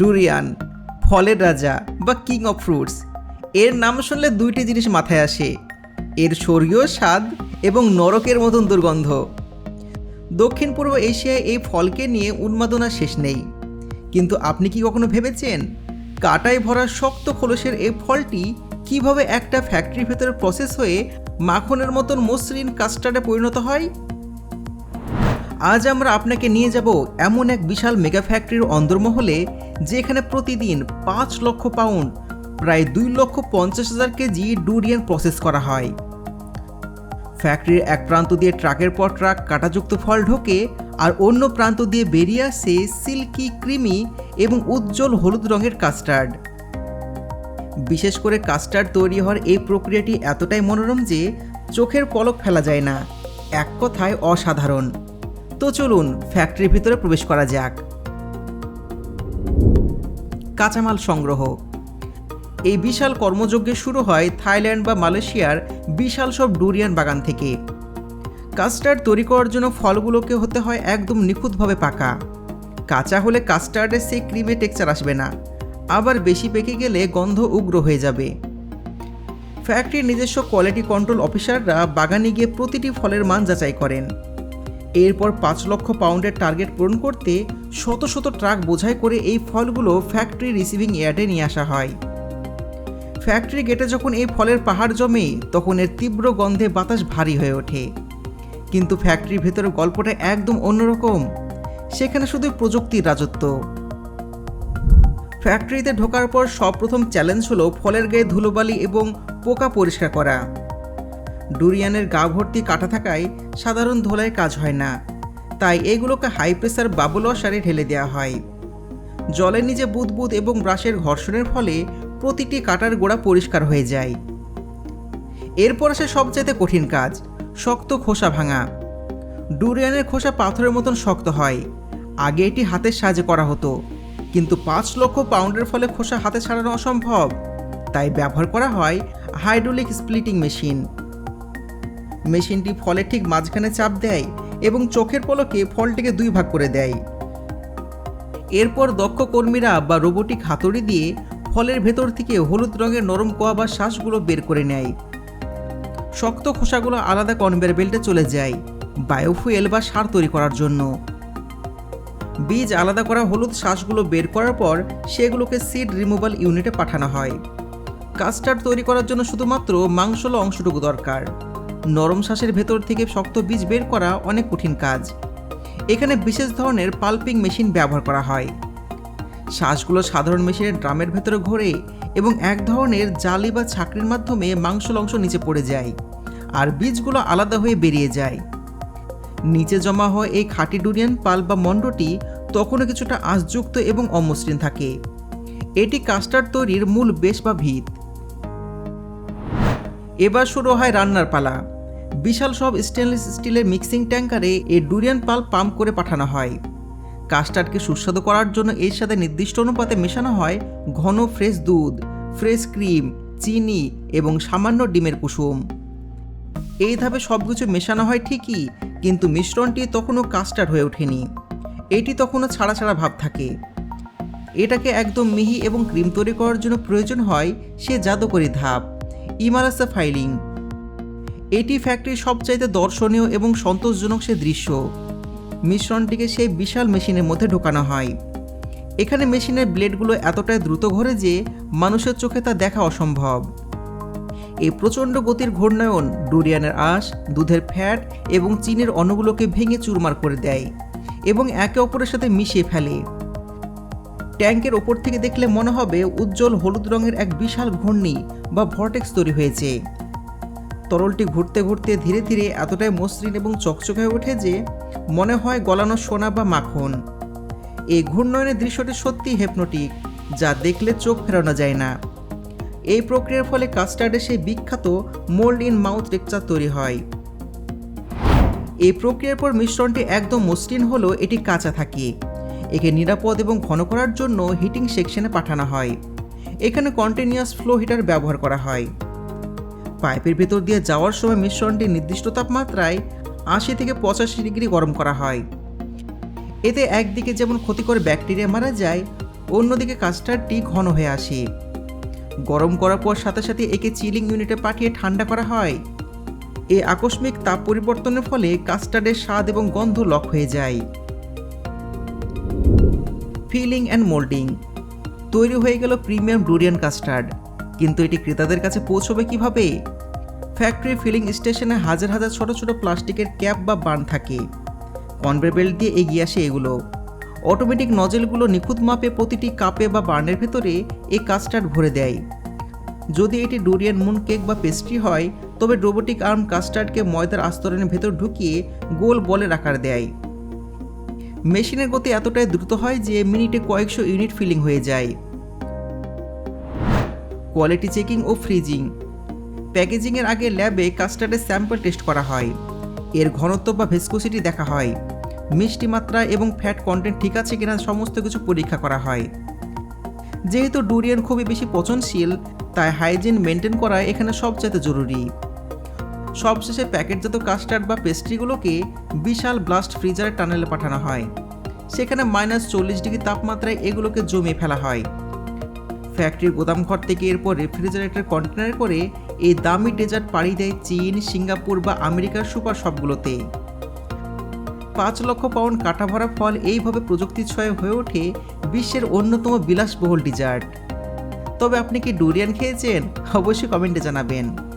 Durian, ফলের রাজা বা কিং অফ ফ্রুটস। এর নাম শুনলে দুইটি জিনিস মাথায় আসে। এর স্বর্গীয় স্বাদ এবং নরকের মতন দুর্গন্ধ। দক্ষিণ পূর্ব এশিয়ায় এই ফলকে নিয়ে উন্মাদনা শেষ নেই। কিন্তু আপনি কি কখনো ভেবেছেন, কাটায় ভরা শক্ত খোলসের এই ফলটি কীভাবে একটা ফ্যাক্টরির ভেতরে প্রসেস হয়ে মাখনের মতন মসৃণ কাস্টার্ডে পরিণত হয়? আজ আমরা আপনাকে নিয়ে যাব এমন এক বিশাল মেগা ফ্যাক্টরির অন্দরমহলে, যেখানে প্রতিদিন পাঁচ লক্ষ পাউন্ড, প্রায় দুই লক্ষ পঞ্চাশ হাজার কেজি ডুরিয়ান প্রসেস করা হয়। ফ্যাক্টরির এক প্রান্ত দিয়ে ট্রাকের পর ট্রাক কাঁটাযুক্ত ফল ঢোকে, আর অন্য প্রান্ত দিয়ে বেরিয়ে আসে সিল্কি, ক্রিমি এবং উজ্জ্বল হলুদ রঙের কাস্টার্ড। বিশেষ করে কাস্টার্ড তৈরি হওয়ার এই প্রক্রিয়াটি এতটাই মনোরম যে, চোখের পলক ফেলা যায় না। এক কথায় অসাধারণ। তো চলুন ফ্যাক্টরির ভিতরে প্রবেশ করা যাক। কাঁচামাল সংগ্রহ। এই বিশাল কর্মযজ্ঞ শুরু হয় থাইল্যান্ড বা মালয়েশিয়ার বিশাল সব ডুরিয়ান বাগান থেকে। কাস্টার্ড তৈরি করার জন্য ফলগুলোকে হতে হয় একদম নিখুঁতভাবে পাকা। কাঁচা হলে কাস্টার্ডের সেই ক্রিমে টেক্সচার আসবে না। আবার বেশি পেকে গেলে গন্ধ উগ্র হয়ে যাবে। ফ্যাক্টরির নিজস্ব কোয়ালিটি কন্ট্রোল অফিসাররা বাগানে গিয়ে প্রতিটি ফলের মান যাচাই করেন। এরপর পাঁচ লক্ষ পাউন্ডের টার্গেট পূরণ করতে শত শত ট্রাক বোঝাই করে এই ফলগুলো ফ্যাক্টরি রিসিভিং ইয়ার্ডে নিয়ে আসা হয়। ফ্যাক্টরি গেটে যখন এই ফলের পাহাড় জমে, তখন এর তীব্র গন্ধে বাতাস ভারী হয়ে ওঠে। কিন্তু ফ্যাক্টরির ভেতরে গল্পটা একদম অন্যরকম। সেখানে শুধু প্রযুক্তির রাজত্ব। ফ্যাক্টরিতে ঢোকার পর সবপ্রথম চ্যালেঞ্জ হলো ফলের গায়ে ধুলোবালি এবং পোকা পরিষ্কার করা। ডুরিয়ানের গা ভর্তি কাটা থাকায় সাধারণ ধোলায় কাজ হয় না। তাই এগুলোকে হাই প্রেসার বাবুল ওয়াশারে ঢেলে দেওয়া হয়। জলের নিচে বুদবুদ এবং ব্রাশের ঘর্ষণের ফলে প্রতিটি কাটার গোড়া পরিষ্কার হয়ে যায়। এরপর আসে সবচাইতে কঠিন কাজ, শক্ত খোসা ভাঙা। ডুরিয়ানের খোসা পাথরের মতন শক্ত হয়। আগে এটি হাতের সাহায্যে করা হতো। কিন্তু পাঁচ লক্ষ পাউন্ডের ফলে খোসা হাতে ছাড়ানো অসম্ভব। তাই ব্যবহার করা হয় হাইড্রোলিক স্প্লিটিং মেশিন। মেশিনটি ফলের ঠিক মাঝখানে চাপ দেয় এবং চোখের পলকে ফলটিকে দুই ভাগ করে দেয়। এরপর দক্ষ কর্মীরা বা রোবোটিক হাতুড়ি দিয়ে ফলের ভেতর থেকে হলুদ রঙের নরম কোয়া বা শ্বাসগুলো বের করে নেয়। শক্ত খোসাগুলো আলাদা কনভেয়ার বেল্টে চলে যায়, বায়োফুয়েল বা সার তৈরি করার জন্য। বীজ আলাদা করা হলুদ শ্বাসগুলো বের করার পর সেগুলোকে সিড রিমুভাল ইউনিটে পাঠানো হয়। কাস্টার্ড তৈরি করার জন্য শুধুমাত্র মাংসল অংশটুকু দরকার। নরম শ্বাসের ভেতর থেকে শক্ত বীজ বের করা অনেক কঠিন কাজ। এখানে বিশেষ ধরনের পাল্পিং মেশিন ব্যবহার করা হয়। শ্বাসগুলো সাধারণ মেশিনের ড্রামের ভেতরে ঘোরে এবং এক ধরনের জালি বা ছাকরির মাধ্যমে মাংসল অংশ নিচে পড়ে যায় আর বীজগুলো আলাদা হয়ে বেরিয়ে যায়। নিচে জমা হয় এই খাঁটি ডুরিয়ান পাল বা মণ্ডটি তখনও কিছুটা আঁশযুক্ত এবং অমসৃণ থাকে। এটি কাস্টার্ড তৈরির মূল বেশ বা ভিত। এবার শুরু হয় রান্নার পালা। বিশাল সব স্টেনলেস স্টিলের মিক্সিং ট্যাঙ্কারে এই ডুরিয়ান পাল পাম্প করে পাঠানো হয়। কাস্টার্ডকে সুস্বাদু করার জন্য এর সাথে নির্দিষ্ট অনুপাতে মেশানো হয় ঘন ফ্রেশ দুধ ফ্রেশ ক্রিম চিনি এবং সামান্য ডিমের কুসুম। এই ধাপে সব কিছু মেশানো হয় ঠিকই, কিন্তু মিশ্রণটি তখনও কাস্টার্ড হয়ে ওঠেনি। এটি তখনও ছাড়া ছাড়া ভাব থাকে। এটাকে একদম মিহি এবং ক্রিম তৈরি করার জন্য প্রয়োজন হয় সে জাদুকরী ধাপ। ইমারাসা ফাইলিং। এটি ফ্যাক্টরির সবচাইতে দর্শনীয় এবং সন্তোষজনক সে দৃশ্য। মিশ্রণটিকে সেই বিশাল মেশিনের মধ্যে ঢোকানো হয়। এখানে মেশিনের ব্লেডগুলো এতটাই দ্রুত ঘোরে যে মানুষের চোখে তা দেখা অসম্ভব। এই প্রচণ্ড গতির ঘূর্ণায়ন ডুরিয়ানের আঁশ, দুধের ফ্যাট এবং চিনির অণুগুলোকে ভেঙে চুরমার করে দেয় এবং একে অপরের সাথে মিশিয়ে ফেলে। ট্যাঙ্কের ওপর থেকে দেখলে মনে হবে উজ্জ্বল হলুদ রঙের এক বিশাল ঘূর্ণি বা ভর্টেক্স তৈরি হয়েছে। তরলটি ঘুরতে ঘুরতে ধীরে ধীরে এতটাই মসৃণ এবং চকচকে হয়ে ওঠে যে মনে হয় গলানো সোনা বা মাখন। এই ঘূর্ণয়নের দৃশ্যটি সত্যি হেপনোটিক যা দেখলে চোখ ফেরানো যায় না। এই প্রক্রিয়ার ফলে কাস্টার্ডে সেই বিখ্যাত মোল্ড ইন মাউথ টেক্সচার তৈরি হয়। এই প্রক্রিয়ার পর মিশ্রণটি একদম মসৃণ হলেও এটি কাঁচা থাকে। একে নিরাপদ এবং ঘন করার জন্য হিটিং সেকশনে পাঠানো হয়। এখানে কন্টিনিউয়াস ফ্লো হিটার ব্যবহার করা হয়। পাইপের ভেতর দিয়ে যাওয়ার সময় মিশ্রণটি নির্দিষ্ট তাপমাত্রায় আশি থেকে পঁচাশি ডিগ্রি গরম করা হয়। এতে একদিকে যেমন ক্ষতিকর ব্যাকটেরিয়া মারা যায়, অন্যদিকে কাস্টার্ডটি ঘন হয়ে আসে। গরম করার পর সাথে সাথে একে চিলিং ইউনিটে পাঠিয়ে ঠান্ডা করা হয়। এই আকস্মিক তাপ পরিবর্তনের ফলে কাস্টার্ডের স্বাদ এবং গন্ধ লক হয়ে যায়। Filling and moulding. তৈরি হয়ে গেল প্রিমিয়াম ডুরিয়ান কাস্টার্ড। কিন্তু এটি ক্রেতাদের কাছে পৌঁছবে কীভাবে? ফ্যাক্টরি ফিলিং স্টেশনে হাজার হাজার ছোট ছোট প্লাস্টিকের ক্যাপ বা বার্ন থাকে। কনভের বেল্ট দিয়ে এগিয়ে আসে এগুলো। অটোমেটিক নজেলগুলো নিখুঁত মাপে প্রতিটি কাপে বা বার্নের ভেতরে এই কাস্টার্ড ভরে দেয়। যদি এটি ডুরিয়ান মুন কেক বা পেস্ট্রি হয়, তবে রোবোটিক আর্ম কাস্টার্ডকে ময়দার আস্তরণের ভেতর ঢুকিয়ে গোল বলের আকার দেয়। মেশিনের গতি এতটাই দ্রুত হয় যে মিনিটে কয়েকশো ইউনিট ফিলিং হয়ে যায়। কোয়ালিটি চেকিং ও ফ্রিজিং। প্যাকেজিংয়ের আগে ল্যাবে কাস্টার্ডের স্যাম্পল টেস্ট করা হয়। এর ঘনত্ব বা ভেসকোসিটি দেখা হয়। মিষ্টি মাত্রা এবং ফ্যাট কন্টেন্ট ঠিক আছে কিনা সমস্ত কিছু পরীক্ষা করা হয়। যেহেতু ডুরিয়ান খুবই বেশি পচনশীল, তাই হাইজিন মেনটেন করা এখানে সবচেয়ে জরুরি। সবশেষে প্যাকেটজাত কাস্টার্ড বা পেস্ট্রিগুলোকে বিশাল ব্লাস্ট ফ্রিজারের টানেলে পাঠানো হয়। সেখানে মাইনাস চল্লিশ ডিগ্রি তাপমাত্রায় এগুলোকে জমিয়ে ফেলা হয়। ফ্যাক্টরির গোদামঘর থেকে এরপর রেফ্রিজারেটর কন্টেনারে করে এই দামি ডেজার্ট পাড়ি দেয় চীন, সিঙ্গাপুর বা আমেরিকার সুপার শপগুলোতে। পাঁচ লক্ষ পাউন্ড কাটা ভরা ফল এইভাবে প্রযুক্তির ছয় হয়ে ওঠে বিশ্বের অন্যতম বিলাসবহুল ডিজার্ট। তবে আপনি কি ডুরিয়ান খেয়েছেন? অবশ্যই কমেন্টে জানাবেন।